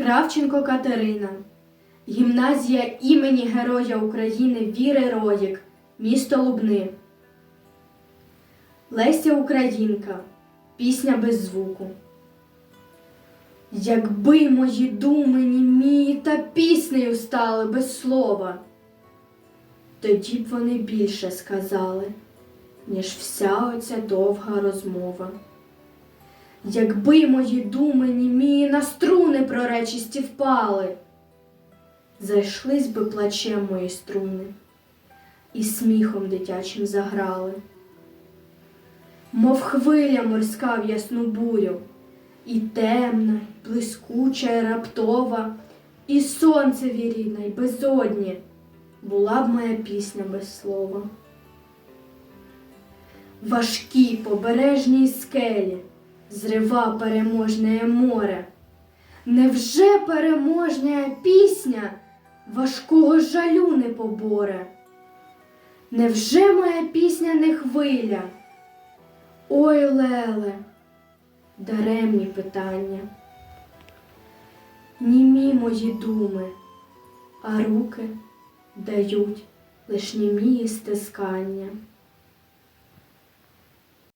Кравченко Катерина, гімназія імені Героя України Віри Роїк, місто Лубни. Леся Українка, пісня без звуку. Якби мої думи німі та піснею стали без слова, тоді б вони більше сказали, ніж вся оця довга розмова. Якби мої думи німі на струни проречисті впали, зайшлись би плачем мої струни і сміхом дитячим заграли. Мов хвиля морська в ясну бурю, і темна, і блискуча, і раптова, і сонце віріне, й безодні, була б моя пісня без слова. Важкі побережні скелі зрива переможне море. Невже переможня пісня важкого жалю не поборе? Невже моя пісня не хвиля? Ой, Леле, даремні питання. Німі мої думи, а руки дають лиш німії стискання.